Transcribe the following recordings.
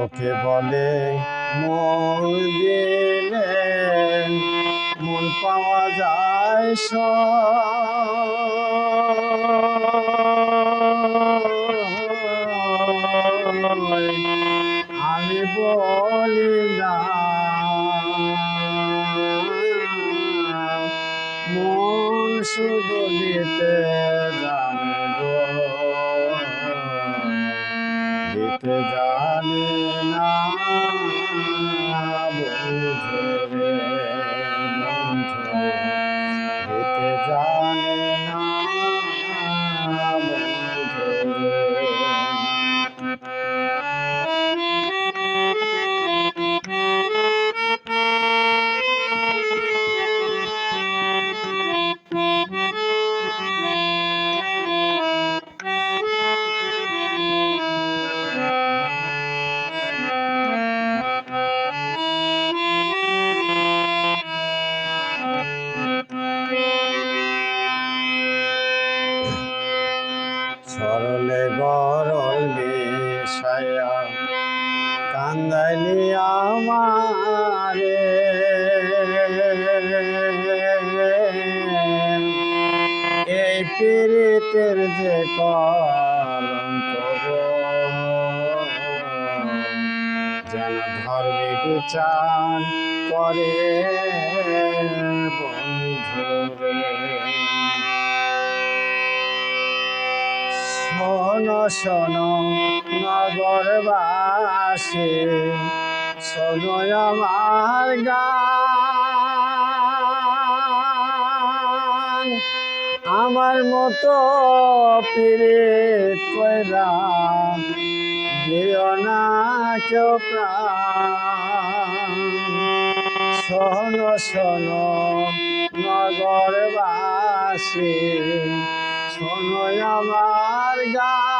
লোকে বলে মন দিলে মন পাওয়া যায়। আমি বলি না মন শুধু দিতে জানে না বন্ধু কান্দাইলি আমারে। এই পীড়িতের যে কলঙ্ক যেন ধর্মে বিচার করে শোনো শোনো নগরবাসী শোনো আমার গান। আমার মতো পীড়িত কইরা দিও না কেউ প্রাণ। শোনো শোনো নগরবাসী, শোনো আমার গান।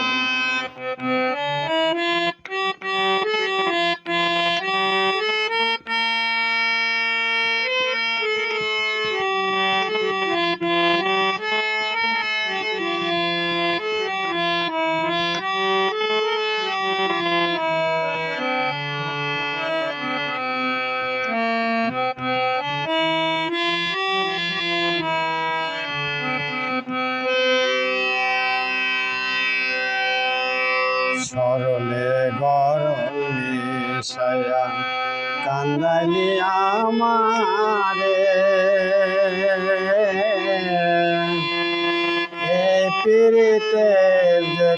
সরলে গরলে সায়া কান্দালি আমারে। এই পীড়িতের যে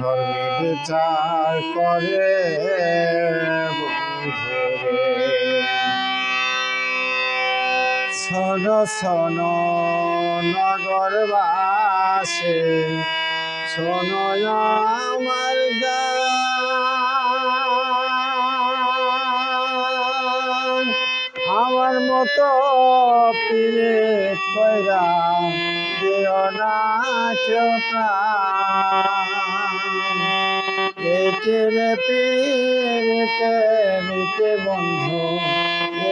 ধর্মে বিচার করে বন্ধুরে। শোন শোন নগরবাসী শোনো আমার আমার মতো পীড়িত কইরা দিও না একের পীড়িতে নিতে বন্ধু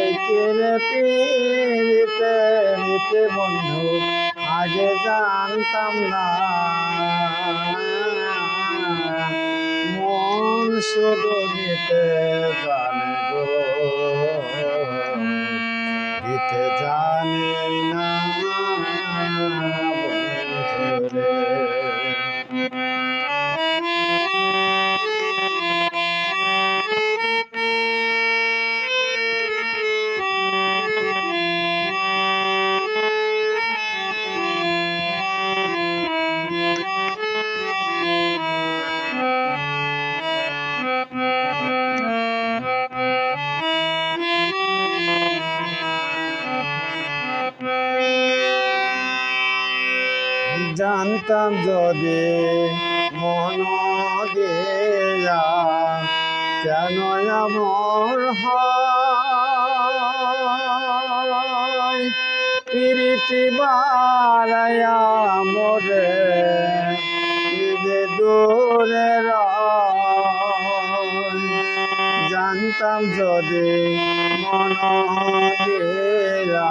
একের পীড়িতে নিতে বন্ধু আগে জানতাম না মন শুধু নিতে জানে গো দিতে জানি বন্ধুরে জানতাম যদি মন দিয়া, কেন হয়? প্রীতি বাড়ায়া মোরে নিজে দূরে জানতাম যদি মন দিয়া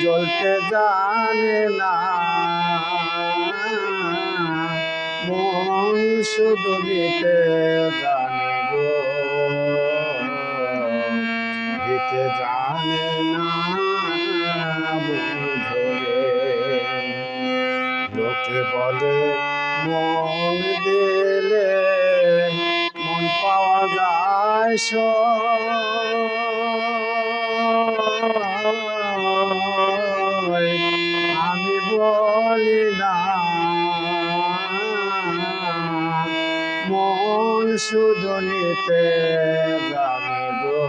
জ্বলতে জানে না। মন শুধু দিতে জানে গো। দিতে জানে না বন্ধু রে লোকে বলে, মন দিলে মন পাওয়া যায় সয়। শুধু নিতে জানে গো।